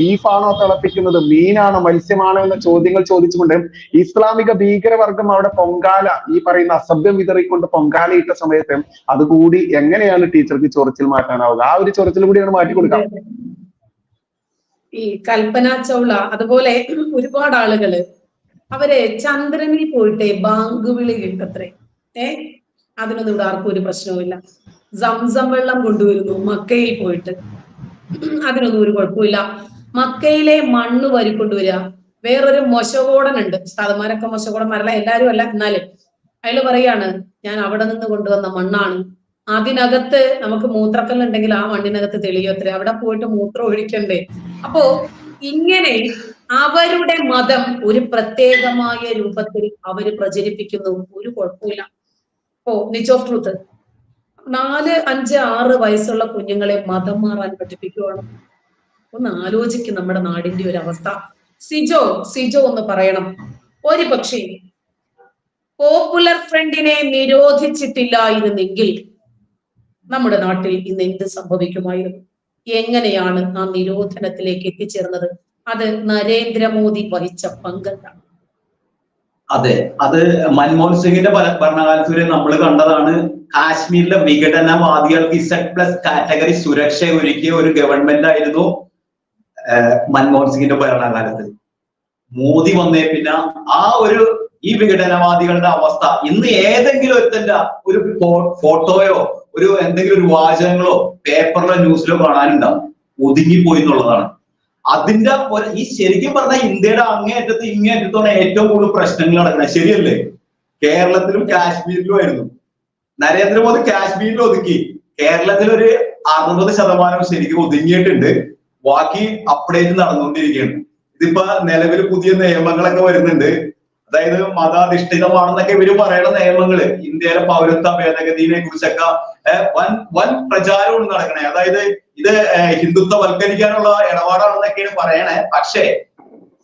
ബീഫാണോ തിളപ്പിക്കുന്നത്? മീനാണോ? മത്സ്യമാണോ എന്ന ചോദ്യങ്ങൾ ചോദിച്ചുകൊണ്ട് ഇസ്ലാമിക ഭീകരവർഗം അവിടെ പൊങ്കാല ഈ പറയുന്ന അസഭ്യം വിതറിക്കൊണ്ട് പൊങ്കാല ഇട്ട സമയത്ത് അതുകൂടി എങ്ങനെയാണ് ടീച്ചർക്ക് ചൊറിച്ചിൽ മാറ്റാനാവുക? ആ ഒരു ചൊറിച്ചിൽ കൂടിയാണ് മാറ്റി കൊടുക്കാം. ഈ കൽപ്പന ചൗള അതുപോലെ ഒരുപാട് ആളുകൾ അവരെ ചന്ദ്രനിൽ പോയിട്ട് ബാങ്ക് വിളി കിട്ടത്രേ. ഏ? അതിനൊന്നും ഇവിടെ ആർക്കും ഒരു പ്രശ്നവുമില്ല സംസം വെള്ളം കൊണ്ടുവരുന്നു മക്കയിൽ പോയിട്ട്. അതിനൊന്നും ഒരു കുഴപ്പമില്ല മക്കയിലെ മണ്ണ് വരിക്കൊണ്ടുവരിക വേറൊരു മൊശകോടനുണ്ട്. മൊശകോടം മൊശകോടന്മാരല്ല എല്ലാരും അല്ല എന്നാലും അയാൾ പറയാണ് ഞാൻ അവിടെ നിന്ന് കൊണ്ടുവന്ന മണ്ണാണ്. അതിനകത്ത് നമുക്ക് മൂത്രക്കല്ലുണ്ടെങ്കിൽ ആ മണ്ണിനകത്ത് തെളിയത്രേ അവിടെ പോയിട്ട് മൂത്രം ഒഴിക്കണ്ടേ? അപ്പോ ഇങ്ങനെ അവരുടെ മതം ഒരു പ്രത്യേകമായ രൂപത്തിൽ അവർ പ്രചരിപ്പിക്കുന്നു. ഒരു കുഴപ്പമില്ല. ഓ നിച്ച് ഓഫ് ട്രൂത്ത് നാല് അഞ്ച് ആറ് വയസ്സുള്ള കുഞ്ഞുങ്ങളെ മതം മാറാൻ പഠിപ്പിക്കുവാണ്. ഒന്ന് ആലോചിക്കും നമ്മുടെ നാടിന്റെ ഒരു അവസ്ഥ. സിജോ സിജോ ഒന്ന് പറയണം. ഒരു പക്ഷേ പോപ്പുലർ ഫ്രണ്ടിനെ നിരോധിച്ചിട്ടില്ലായിരുന്നെങ്കിൽ നമ്മുടെ നാട്ടിൽ ഇന്ന് എന്ത് സംഭവിക്കുമായിരുന്നു? എങ്ങനെയാണ് ആ നിരോധനത്തിലേക്ക് എത്തിച്ചേർന്നത്? അത് നരേന്ദ്രമോദി വഹിച്ച പങ്കെന്താണ് അതെ അത് മൻമോഹൻ സിംഗിന്റെ ഭര- ഭരണകാലത്ത് വരെ നമ്മൾ കണ്ടതാണ് കാശ്മീരിലെ വിഘടനവാദികൾക്ക് ഇസഡ് പ്ലസ് കാറ്റഗറി സുരക്ഷ ഒരുക്കിയ ഒരു ഗവൺമെന്റ് ആയിരുന്നു മൻമോഹൻ സിംഗിന്റെ ഭരണകാലത്ത് മോദി വന്നേ പിന്നെ ആ ഒരു ഈ വിഘടനവാദികളുടെ അവസ്ഥ ഇന്ന് ഏതെങ്കിലും ഒരുത്തന്റെ ഒരു ഫോട്ടോയോ ഒരു എന്തെങ്കിലും ഒരു വാചകങ്ങളോ പേപ്പറിലോ ന്യൂസിലോ കാണാനുണ്ടാവും. ഒതുങ്ങിപ്പോയി എന്നുള്ളതാണ്. അതിന്റെ ഈ ശരിക്കും പറഞ്ഞാൽ ഇന്ത്യയുടെ അങ്ങേയറ്റത്ത് ഇങ്ങേറ്റത്തോടെ ഏറ്റവും കൂടുതൽ പ്രശ്നങ്ങൾ നടക്കുന്നത്. ശരിയല്ലേ? കേരളത്തിലും കാശ്മീരിലും ആയിരുന്നു. നരേന്ദ്രമോദി കാശ്മീരിൽ ഒതുക്കി. കേരളത്തിൽ ഒരു അറുപത് ശതമാനം ശരിക്കും ഒതുങ്ങിയിട്ടുണ്ട്. ബാക്കി അപ്ഡേറ്റ് നടന്നുകൊണ്ടിരിക്കുകയാണ്. ഇതിപ്പോ നിലവിൽ പുതിയ നിയമങ്ങളൊക്കെ വരുന്നുണ്ട്. അതായത് മതാധിഷ്ഠിതമാണെന്നൊക്കെ ഇവർ പറയുന്ന നിയമങ്ങൾ. ഇന്ത്യയിലെ പൗരത്വ ഭേദഗതിയെ കുറിച്ചൊക്കെ വൻ വൻ പ്രചാരവും നടക്കണേ. അതായത് ഇത് ഹിന്ദുത്വ ഹിന്ദുത്വവൽക്കരിക്കാനുള്ള ഇടപാടാണെന്നൊക്കെയാണ് പറയണേ. പക്ഷേ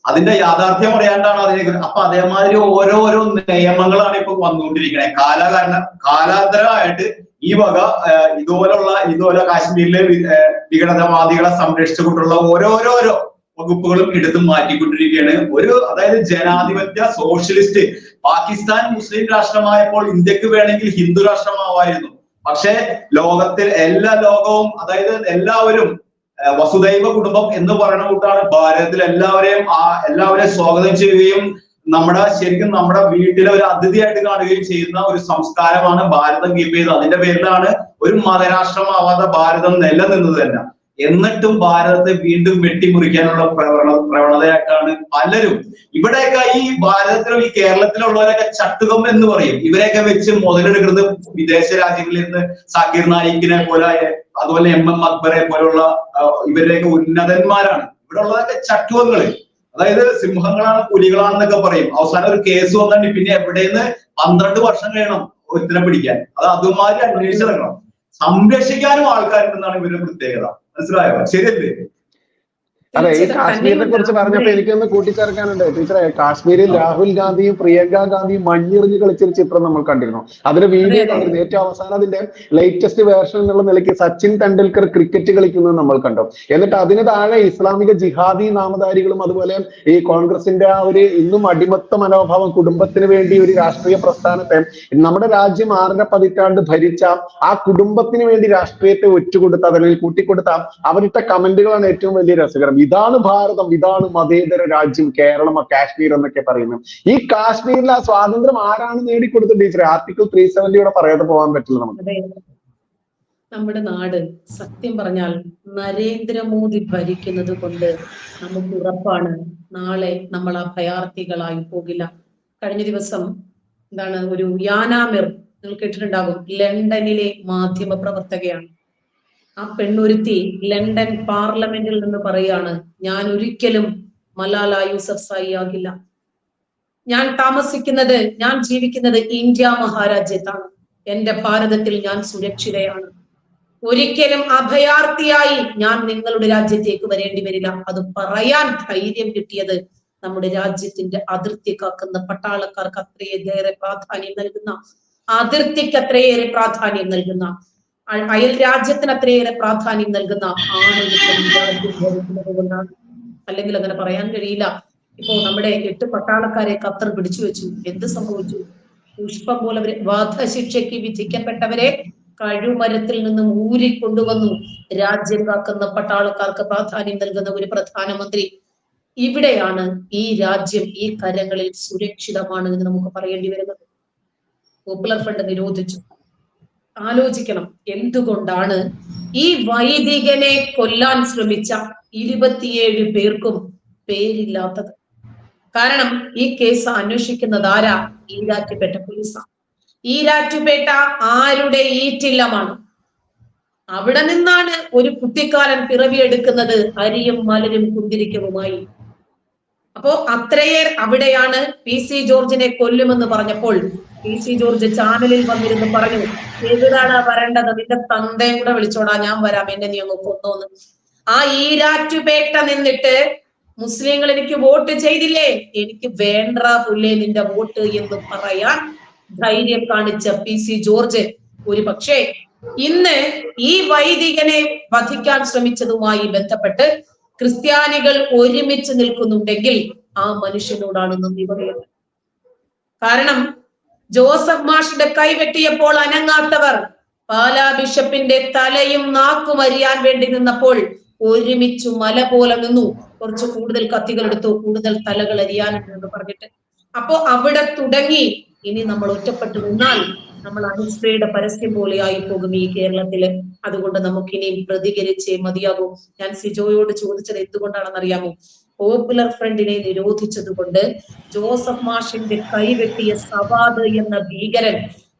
അതിന്റെ യാഥാർത്ഥ്യം അറിയാണ്ടാണ് അതിനെ അപ്പൊ അതേമാതിരി ഓരോരോ നിയമങ്ങളാണ് ഇപ്പൊ വന്നുകൊണ്ടിരിക്കണേ. കാലകാരണ കാലാന്തരമായിട്ട് ഈ വക ഇതുപോലുള്ള ഇതുപോലെ കാശ്മീരിലെ വിഘടനവാദികളെ സംരക്ഷിച്ചുകൊണ്ടുള്ള ഓരോരോരോ വകുപ്പുകളും എടുത്തു മാറ്റിക്കൊണ്ടിരിക്കുകയാണ്. ഒരു അതായത് ജനാധിപത്യ സോഷ്യലിസ്റ്റ് പാകിസ്ഥാൻ മുസ്ലിം രാഷ്ട്രമായപ്പോൾ ഇന്ത്യയ്ക്ക് വേണമെങ്കിൽ ഹിന്ദു രാഷ്ട്രമാവായിരുന്നു. പക്ഷേ ലോകത്തിൽ എല്ലാ ലോകവും അതായത് എല്ലാവരും വസുദൈവ കുടുംബം എന്ന് പറയുന്ന കൂട്ടാണ് ഭാരതത്തിൽ എല്ലാവരെയും എല്ലാവരെയും സ്വാഗതം ചെയ്യുകയും നമ്മുടെ ശരിക്കും നമ്മുടെ വീട്ടിലെ ഒരു അതിഥിയായിട്ട് കാണുകയും ചെയ്യുന്ന ഒരു സംസ്കാരമാണ് ഭാരതം കീപ്പ് ചെയ്തത്. അതിന്റെ പേരിലാണ് ഒരു മതരാഷ്ട്രമാവാത്ത ഭാരതം നിലനിന്നത് തന്നെ. എന്നിട്ടും ഭാരതത്തെ വീണ്ടും വെട്ടിമുറിക്കാനുള്ള പ്രവണ പ്രവണതയായിട്ടാണ് പലരും. ഇവിടെയൊക്കെ ഈ ഭാരതത്തിലും ഈ കേരളത്തിലുള്ളവരൊക്കെ ചട്ടുകം എന്ന് പറയും. ഇവരെയൊക്കെ വെച്ച് മുതലെടുക്കുന്നത് വിദേശ രാജ്യങ്ങളിൽ നിന്ന് സാക്കിർ നായിക്കിനെ പോലെ അതുപോലെ എം എം അക്ബറെ പോലുള്ള ഇവരുടെയൊക്കെ ഉന്നതന്മാരാണ്. ഇവിടെ ഉള്ളതൊക്കെ ചട്ടുവങ്ങൾ അതായത് സിംഹങ്ങളാണ് പുലികളാണെന്നൊക്കെ പറയും. അവസാനം ഒരു കേസ് വന്നിട്ട് പിന്നെ എവിടെയെന്ന് പന്ത്രണ്ട് വർഷം കഴിയണം ഒരുത്തിനെ പിടിക്കാൻ. അത് അതുമാതിരി അന്വേഷിച്ചിറങ്ങണം. സംരക്ഷിക്കാനും ആൾക്കാരുണ്ടെന്നാണ് ഇവരുടെ പ്രത്യേകത. മനസ്സിലായോ? ശരിയല്ലേ? അതെ ഈ കാശ്മീരിനെ കുറിച്ച് പറഞ്ഞപ്പോ എനിക്കൊന്ന് കൂട്ടിച്ചേർക്കാനുണ്ട്. ടീച്ചറെ കാശ്മീരിൽ രാഹുൽ ഗാന്ധിയും പ്രിയങ്ക ഗാന്ധിയും മഞ്ഞെറിഞ്ഞ് കളിച്ചൊരു ചിത്രം നമ്മൾ കണ്ടിരുന്നു. അതിന് വീഡിയോ. കണ്ടിരുന്നു. ഏറ്റവും അവസാനം അതിന്റെ ലേറ്റസ്റ്റ് വേർഷൻ എന്നുള്ള നിലയ്ക്ക് സച്ചിൻ ടെണ്ടുൽക്കർ ക്രിക്കറ്റ് കളിക്കുന്നത് നമ്മൾ കണ്ടു. എന്നിട്ട് അതിന് താഴെ ഇസ്ലാമിക ജിഹാദി നാമധാരികളും അതുപോലെ ഈ കോൺഗ്രസിന്റെ ആ ഒരു ഇന്നും അടിമത്ത മനോഭാവം കുടുംബത്തിന് വേണ്ടി ഒരു രാഷ്ട്രീയ പ്രസ്ഥാനത്തെ നമ്മുടെ രാജ്യം ആറര പതിറ്റാണ്ട് ഭരിച്ച ആ കുടുംബത്തിന് വേണ്ടി രാഷ്ട്രീയത്തെ ഒറ്റുകൊടുത്ത അല്ലെങ്കിൽ കൂട്ടിക്കൊടുത്ത അവരിട്ട കമന്റുകളാണ് ഏറ്റവും വലിയ രസകരം. ഇതാണ് ഭാരതം ഇതാണ് മതേതര രാജ്യം കേരളം കാശ്മീർ എന്നൊക്കെ പറയുന്നത്. ഈ കാശ്മീരിൽ ആ സ്വാതന്ത്ര്യം ആരാണ് നേടിക്കൊടുത്തത് ടീച്ചറെ? ആർട്ടിക്കിൾ ത്രീ സെവന്റിയുടെ പറയാതെ പോകാൻ പറ്റില്ല നമുക്ക്. നമ്മുടെ നാട് സത്യം പറഞ്ഞാൽ നരേന്ദ്രമോദി ഭരിക്കുന്നത് കൊണ്ട് നമുക്ക് ഉറപ്പാണ്. നാളെ നമ്മൾ ആ ഭയാർത്ഥികളായി പോകില്ല. കഴിഞ്ഞ ദിവസം എന്താണ് ഒരു യാനാമിർ നിങ്ങൾ കേട്ടിട്ടുണ്ടാകും ലണ്ടനിലെ മാധ്യമ പ്രവർത്തകയാണ് ആ പെണ്ണൊരുത്തി ലണ്ടൻ പാർലമെന്റിൽ നിന്ന് പറയാണ് ഞാൻ ഒരിക്കലും മലാല യൂസഫ് സായി ആകില്ല. ഞാൻ താമസിക്കുന്നത് ഞാൻ ജീവിക്കുന്നത് ഇന്ത്യ മഹാരാജ്യത്താണ്. എന്റെ ഭാരതത്തിൽ ഞാൻ സുരക്ഷിതയാണ്. ഒരിക്കലും അഭയാർത്ഥിയായി ഞാൻ നിങ്ങളുടെ രാജ്യത്തേക്ക് വരേണ്ടി വരില്ല. അത് പറയാൻ ധൈര്യം കിട്ടിയത് നമ്മുടെ രാജ്യത്തിന്റെ അതിർത്തി കാക്കുന്ന പട്ടാളക്കാർക്ക് അത്രയേറെ പ്രാധാന്യം നൽകുന്ന അതിർത്തിക്ക് അത്രയേറെ പ്രാധാന്യം നൽകുന്ന അയൽ രാജ്യത്തിന് അത്രയേറെ പ്രാധാന്യം നൽകുന്ന രാജ്യം അല്ലെങ്കിൽ അങ്ങനെ പറയാൻ കഴിയില്ല. ഇപ്പോ നമ്മുടെ എട്ട് പട്ടാളക്കാരെ ഖത്തർ പിടിച്ചു വെച്ചു. എന്ത് സംഭവിച്ചു? പുഷ്പം പോലെ വധശിക്ഷയ്ക്ക് വിധിക്കപ്പെട്ടവരെ നിന്ന് നിന്നും ഊരിക്കൊണ്ടുവന്നു. രാജ്യം കാക്കുന്ന പട്ടാളക്കാർക്ക് പ്രാധാന്യം നൽകുന്ന ഒരു പ്രധാനമന്ത്രി. ഇവിടെയാണ് ഈ രാജ്യം ഈ കരങ്ങളിൽ സുരക്ഷിതമാണ് എന്ന് നമുക്ക് പറയേണ്ടി വരുന്നത്. പോപ്പുലർ ഫ്രണ്ട് നിരോധിച്ചു. ആലോചിക്കണം എന്തുകൊണ്ടാണ് ഈ വൈദികനെ കൊല്ലാൻ ശ്രമിച്ച ഇരുപത്തിയേഴ് പേർക്കും പേരില്ലാത്തത്? കാരണം ഈ കേസ് അന്വേഷിക്കുന്നത് ആരാ? ഈരാറ്റുപേട്ട പോലീസാണ്. ഈരാറ്റുപേട്ട ആരുടെ ഈറ്റില്ലമാണ്? അവിടെ നിന്നാണ് ഒരു കുട്ടിക്കാലൻ പിറവിയെടുക്കുന്നത് അരിയും മലരും കുന്തിരിക്കവുമായി. അപ്പോ അത്രയേ അവിടെയാണ് പി സി ജോർജിനെ കൊല്ലുമെന്ന് പറഞ്ഞപ്പോൾ പി സി ജോർജ് ചാനലിൽ വന്നിരുന്ന് പറഞ്ഞു എവിടാണ് വരേണ്ടത്? നിന്റെ തന്തയും കൂടെ വിളിച്ചോടാ ഞാൻ വരാം. എന്നെ നീ ഒന്ന് കൊന്നോന്ന്. ആ ഈരാറ്റുപേട്ട നിന്നിട്ട് മുസ്ലിങ്ങൾ എനിക്ക് വോട്ട് ചെയ്തില്ലേ? എനിക്ക് വേണ്ട പുല്ലേ നിന്റെ വോട്ട് എന്ന് പറയാൻ ധൈര്യം കാണിച്ച പി സി ജോർജ്. ഒരു പക്ഷേ ഇന്ന് ഈ വൈദികനെ വധിക്കാൻ ശ്രമിച്ചതുമായി ബന്ധപ്പെട്ട് ക്രിസ്ത്യാനികൾ ഒരുമിച്ച് നിൽക്കുന്നുണ്ടെങ്കിൽ ആ മനുഷ്യനോടാണ് നന്ദി പറയുന്നത്. കാരണം ജോസഫ് മാഷിന്റെ കൈവെട്ടിയപ്പോൾ അനങ്ങാത്തവർ പാലാ ബിഷപ്പിന്റെ തലയും നാക്കും അരിയാൻ വേണ്ടി നിന്നപ്പോൾ ഒരുമിച്ചു മല പോലെ നിന്നു. കുറച്ച് കൂടുതൽ കത്തികൾ എടുത്തു കൂടുതൽ തലകൾ അരിയാനുണ്ടെന്ന് പറഞ്ഞിട്ട്. അപ്പോ അവിടെ തുടങ്ങി. ഇനി നമ്മൾ ഒറ്റപ്പെട്ടു നിന്നാൽ നമ്മൾ അനുശ്രയുടെ പരസ്യം പോലെയായി പോകും ഈ കേരളത്തിൽ. അതുകൊണ്ട് നമുക്ക് ഇനിയും പ്രതികരിച്ചേ മതിയാകൂ. ഞാൻ സിജോയോട് ചോദിച്ചത് എന്തുകൊണ്ടാണെന്ന് അറിയാമോ പോപ്പുലർ ഫ്രണ്ടിനെ നിരോധിച്ചത് കൊണ്ട് ജോസഫ് മാഷിന്റെ കൈവെട്ടിയ സവാദ് എന്ന ഭീകരൻ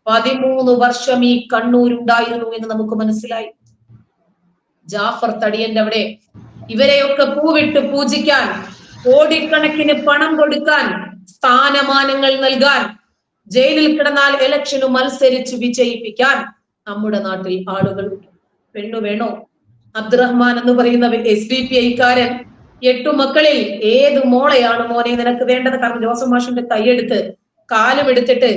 പതിമൂന്ന് വർഷം ഈ കണ്ണൂരുണ്ടായിരുന്നു എന്ന് നമുക്ക് മനസ്സിലായി. ജാഫർ തടിയന്റെ അവിടെ ഇവരെയൊക്കെ പൂവിട്ട് പൂജിക്കാൻ കോടിക്കണക്കിന് പണം കൊടുക്കാൻ സ്ഥാനമാനങ്ങൾ നൽകാൻ ജയിലിൽ കിടന്നാൽ ഇലക്ഷന് മത്സരിച്ച് വിജയിപ്പിക്കാൻ നമ്മുടെ നാട്ടിൽ ആളുകളുണ്ട് പെണ്ണു വേണോ? അബ്ദുറഹ്മാൻ എന്ന് പറയുന്ന എസ് ഡി പി ഐക്കാരൻ എട്ടു മക്കളിൽ ഏത് മോളെയാണ് മോനെ നിനക്ക് വേണ്ടത്? കാരണം ജോസഫ് മാഷിന്റെ കൈയെടുത്ത് കാലും എടുത്തിട്ട്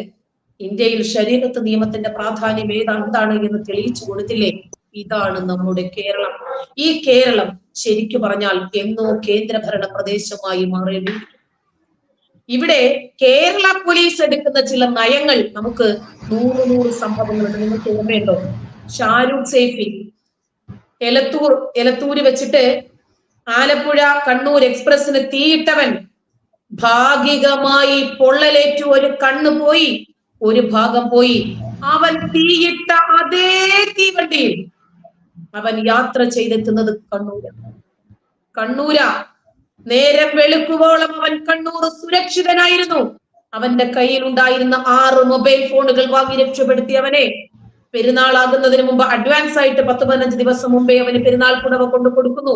ഇന്ത്യയിൽ ശരീരത്ത് നിയമത്തിന്റെ പ്രാധാന്യം ഏതാണ് എന്താണ് എന്ന് തെളിയിച്ചു കൊടുത്തില്ലേ? ഇതാണ് നമ്മുടെ കേരളം. ഈ കേരളം ശരിക്കു പറഞ്ഞാൽ എന്നോ കേന്ദ്രഭരണ പ്രദേശമായി മാറേണ്ടി ഇവിടെ കേരള പോലീസ് എടുക്കുന്ന ചില നയങ്ങൾ നമുക്ക് നൂറ് നൂറ് സംഭവങ്ങളുണ്ട്. നിങ്ങൾക്ക് ഓർമ്മയുണ്ടോ? ഷാരൂഖ് സേഫി എലത്തൂർ എലത്തൂര് വെച്ചിട്ട് ആലപ്പുഴ കണ്ണൂർ എക്സ്പ്രസിന് തീയിട്ടവൻ ഭാഗികമായി പൊള്ളലേറ്റു ഒരു കണ്ണ് പോയി ഒരു ഭാഗം പോയി. അവൻ തീയിട്ട അതേ തീവണ്ടിയിൽ അവൻ യാത്ര ചെയ്തെത്തുന്നത് കണ്ണൂര് കണ്ണൂര. നേരം വെളുക്കുവോളം അവൻ കണ്ണൂർ സുരക്ഷിതനായിരുന്നു. അവന്റെ കയ്യിൽ ഉണ്ടായിരുന്ന ആറ് മൊബൈൽ ഫോണുകൾ വാങ്ങി രക്ഷപ്പെടുത്തി അവനെ പെരുന്നാളാകുന്നതിന് മുമ്പ് അഡ്വാൻസ് ആയിട്ട് പത്ത് പതിനഞ്ച് ദിവസം മുമ്പേ അവന് പെരുന്നാൾ പുടവ കൊണ്ടു കൊടുക്കുന്നു.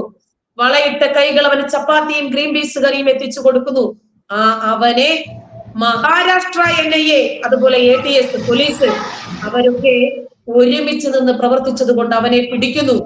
വളയിട്ട കൈകൾ അവന് ചപ്പാത്തിയും ഗ്രീൻ പീസ് കറിയും എത്തിച്ചു കൊടുക്കുന്നു. ആ അവനെ മഹാരാഷ്ട്ര എൻ ഐ എ അതുപോലെ എ ടി എസ് പോലീസ് അവരൊക്കെ ഒരുമിച്ച് നിന്ന് പ്രവർത്തിച്ചത് കൊണ്ട് അവനെ പിടിക്കുന്നു.